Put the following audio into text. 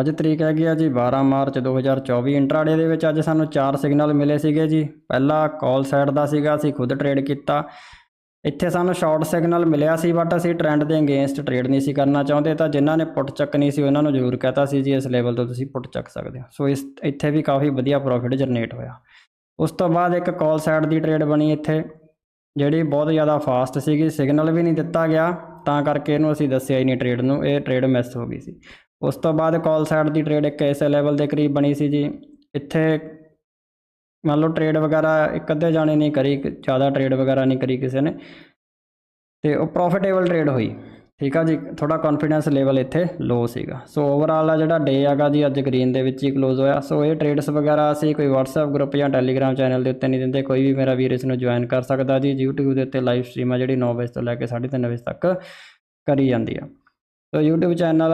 ਅੱਜ ਤਰੀਕ ਹੈਗੀ ਆ ਜੀ 12 ਮਾਰਚ 2024 ਇੰਟਰਾਡੇ ਦੇ ਵਿੱਚ ਅੱਜ ਸਾਨੂੰ ਚਾਰ ਸਿਗਨਲ ਮਿਲੇ ਸੀਗੇ ਜੀ। ਪਹਿਲਾ ਕਾਲ ਸਾਈਡ ਦਾ ਸੀਗਾ, ਅਸੀਂ ਖੁਦ ਟ੍ਰੇਡ ਕੀਤਾ। ਇੱਥੇ ਸਾਨੂੰ ਸ਼ਾਰਟ ਸਿਗਨਲ ਮਿਲਿਆ ਸੀ, ਬਟ ਅਸੀਂ ਟ੍ਰੈਂਡ ਦੇ ਅਗੇਂਸਟ ਟ੍ਰੇਡ ਨਹੀਂ ਸੀ ਕਰਨਾ ਚਾਹੁੰਦੇ, ਤਾਂ ਜਿਨ੍ਹਾਂ ਨੇ ਪੁੱਟ ਚੱਕਣੀ ਸੀ ਉਹਨਾਂ ਨੂੰ ਜ਼ਰੂਰ ਕਹਤਾ ਸੀ ਜੀ, ਇਸ ਲੈਵਲ ਤੋਂ ਤੁਸੀਂ ਪੁੱਟ ਚੱਕ ਸਕਦੇ ਹੋ। ਸੋ ਇਸ, ਇੱਥੇ ਵੀ ਕਾਫੀ ਵਧੀਆ ਪ੍ਰੋਫਿਟ ਜਨਰੇਟ ਹੋਇਆ। ਉਸ ਤੋਂ ਬਾਅਦ ਇੱਕ ਕਾਲ ਸਾਈਡ ਦੀ ਟ੍ਰੇਡ ਬਣੀ ਇੱਥੇ, ਜਿਹੜੀ ਬਹੁਤ ਜ਼ਿਆਦਾ ਫਾਸਟ ਸੀਗੀ, ਸਿਗਨਲ ਵੀ ਨਹੀਂ ਦਿੱਤਾ ਗਿਆ, ਤਾਂ ਕਰਕੇ ਇਹਨੂੰ ਅਸੀਂ ਦੱਸਿਆ ਹੀ ਨਹੀਂ ਟ੍ਰੇਡ ਨੂੰ, ਇਹ ਟ੍ਰੇਡ ਮਿਸ ਹੋ ਗਈ ਸੀ। ਉਸ ਤੋਂ ਬਾਅਦ ਕਾਲ ਸਾਈਡ ਦੀ ਟ੍ਰੇਡ ਇੱਕ ਇਸੇ ਲੈਵਲ ਦੇ ਕਰੀਬ ਬਣੀ ਸੀ ਜੀ। ਇੱਥੇ ਮੰਨ ਲਓ ਟ੍ਰੇਡ ਵਗੈਰਾ ਇੱਕ ਅੱਧੇ ਜਾਣੇ ਨਹੀਂ ਕਰੀ ਜ਼ਿਆਦਾ ਟ੍ਰੇਡ ਵਗੈਰਾ ਨਹੀਂ ਕਰੀ ਕਿਸੇ ਨੇ। ਤੇ ਉਹ ਪ੍ਰੋਫਿਟੇਬਲ ਟ੍ਰੇਡ ਹੋਈ। ਠੀਕ ਆ ਜੀ ਥੋੜਾ ਕੌਨਫੀਡੈਂਸ ਲੈਵਲ ਇੱਥੇ ਲੋ ਸੀਗਾ। ਸੋ ਓਵਰਆਲ ਆ ਜਿਹੜਾ ਡੇ ਹੈਗਾ ਜੀ, ਅੱਜ ਗ੍ਰੀਨ ਦੇ ਵਿੱਚ ਹੀ ਕਲੋਜ਼ ਹੋਇਆ। ਸੋ ਇਹ ਟ੍ਰੇਡਸ ਵਗੈਰਾ ਅਸੀਂ ਕੋਈ WhatsApp ਗਰੁੱਪ ਜਾਂ Telegram ਚੈਨਲ ਦੇ ਉੱਤੇ ਨਹੀਂ ਦਿੰਦੇ। ਕੋਈ ਵੀ ਮੇਰਾ ਵੀਰ ਇਸ ਨੂੰ ਜੁਆਇਨ ਕਰ ਸਕਦਾ ਜੀ। YouTube ਦੇ ਉੱਤੇ ਲਾਈਵ ਸਟ੍ਰੀਮ ਆ ਜਿਹੜੀ 9 ਵਜੇ ਤੋਂ ਲੈ ਕੇ 3:30 ਵਜੇ ਤੱਕ ਕਰੀ ਜਾਂਦੀ ਆ। ਸੋ YouTube ਚੈਨਲ